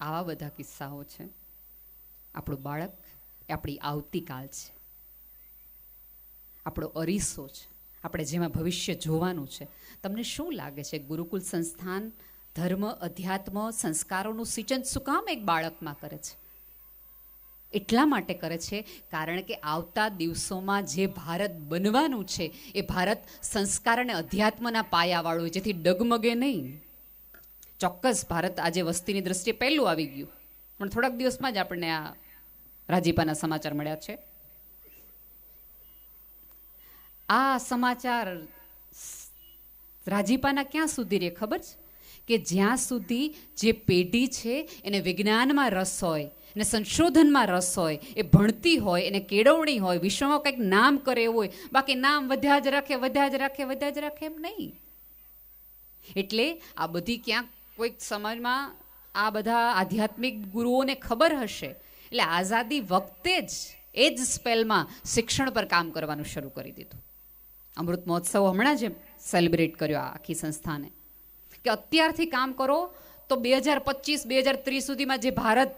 આવા બધા કિસ્સાઓ છે. આપણું બાળક એ આપણી આવતીકાલ છે. આપણો અરીસો છે. આપણે જેમાં ભવિષ્ય જોવાનું છે. તમને શું લાગે છે? ગુરુકુલ સંસ્થાન, ધર્મ, અધ્યાત્મ, સંસ્કારોનું સિંચન શું કામ એક બાળકમાં કરે છે? એટલા માટે કરે છે કારણ કે આવતા દિવસોમાં જે ભારત બનવાનું છે એ ભારત સંસ્કાર અને અધ્યાત્મના પાયાવાળું જેથી ડગમગે નહીં. ચોક્કસ ભારત આજે વસ્તીની દ્રષ્ટિએ પહેલું આવી ગયું. પણ થોડાક દિવસમાં જ આપણને આ રાજીપાના સમાચાર મળ્યા છે. આ સમાચાર રાજીપાના ક્યાં સુધી રે ખબર છે? કે જ્યાં સુધી જે પેઢી છે એને વિજ્ઞાનમાં રસ હોય, એને સંશોધનમાં રસ હોય, એ ભણતી હોય, એને કેળવણી હોય, વિશ્વમાં કંઈક નામ કરે હોય, બાકી નામ વધ્યા જ રાખે, વધ્યા જ રાખે, વધ્યા જ રાખે એમ નહીં. એટલે આ બધી ક્યાંક કોઈક સમાજમાં આ બધા આધ્યાત્મિક ગુરુઓને ખબર હશે. એટલે આઝાદી વખતે જ, એ જ સ્પેલમાં શિક્ષણ પર કામ કરવાનું શરૂ કરી દીધું. અમૃત મહોત્સવ હમણાં જ સેલિબ્રેટ કર્યો આ આખી સંસ્થાને. કે અત્યારથી કામ કરો તો બે હજાર પચીસ, બે હજાર ત્રીસ સુધીમાં જે ભારત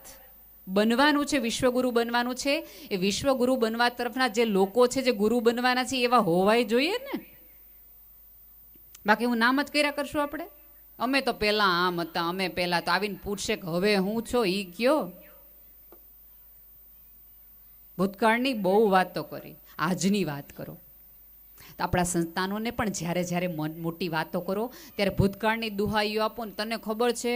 બનવાનું છે, વિશ્વગુરુ બનવાનું છે, એ વિશ્વગુરુ બનવા તરફના જે લોકો છે, જે ગુરુ બનવાના છે, એવા હોવાય જોઈએ ને? બાકી હું નામ જ કર્યા કરશું આપણે? અમે તો પેલા આમ હતા, અમે પેલા તો આવીને પૂછશે કે હવે હું છો, ઈ કયો? ભૂતકાળની બહુ વાતો કરી, આજની વાત કરો. તો આપણા સંતાનોને પણ જ્યારે જ્યારે મોટી વાતો કરો, ત્યારે ભૂતકાળની દુહાઈઓ આપો ને, તને ખબર છે?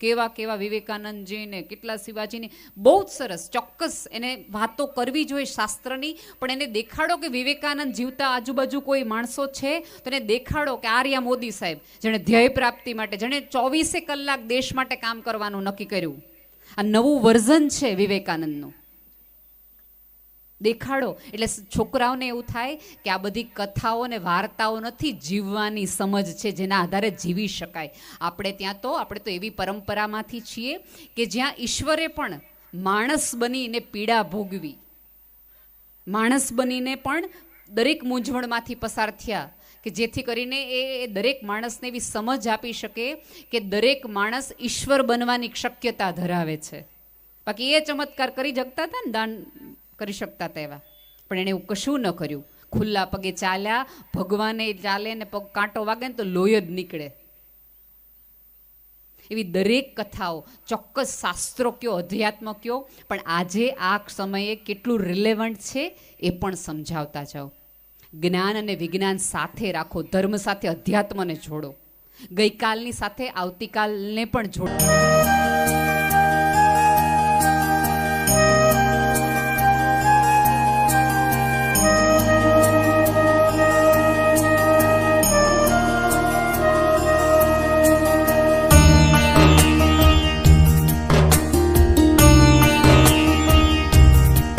કેવા કેવા વિવેકાનંદજીને, કેટલા શિવાજીની, બહુ જ સરસ, ચોક્કસ એને વાતો કરવી જોઈએ શાસ્ત્રની, પણ એને દેખાડો કે વિવેકાનંદ જીવતા આજુબાજુ કોઈ માણસો છે? તો એને દેખાડો કે આર્યા મોદી સાહેબ, જેણે ધ્યેય પ્રાપ્તિ માટે, જેણે ચોવીસે કલાક દેશ માટે કામ કરવાનું નક્કી કર્યું. આ નવું વર્ઝન છે વિવેકાનંદનું. દેખાડો. એટલે છોકરાઓને એવું થાય કે આ બધી કથાઓ ને વાર્તાઓ નથી જીવવાની સમજ છે, જેના આધારે જીવી શકાય. આપણે ત્યાં તો, આપણે તો એવી પરંપરામાંથી છીએ કે જ્યાં ઈશ્વરે પણ માણસ બનીને પીડા ભોગવી. માણસ બનીને પણ દરેક મૂંઝવણમાંથી પસાર થયા કે જેથી કરીને એ એ દરેક માણસને એવી સમજ આપી શકે કે દરેક માણસ ઈશ્વર બનવાની શક્યતા ધરાવે છે. બાકી એ ચમત્કાર કરી શકતા હતા ને દાન કરી શકતા હતા એવા. પણ એણે એવું કશું ન કર્યું. ખુલ્લા પગે ચાલ્યા, ભગવાને ચાલે ને પગ કાંટો વાગે ને તો લોહી જ નીકળે. એવી દરેક કથાઓ, ચોક્કસ શાસ્ત્રો કયો, અધ્યાત્મ કયો, પણ આજે આ સમયે કેટલું રિલેવન્ટ છે એ પણ સમજાવતા જાઓ. જ્ઞાન અને વિજ્ઞાન સાથે રાખો, ધર્મ સાથે અધ્યાત્મને જોડો. ગઈકાલની સાથે આવતીકાલને પણ જોડો.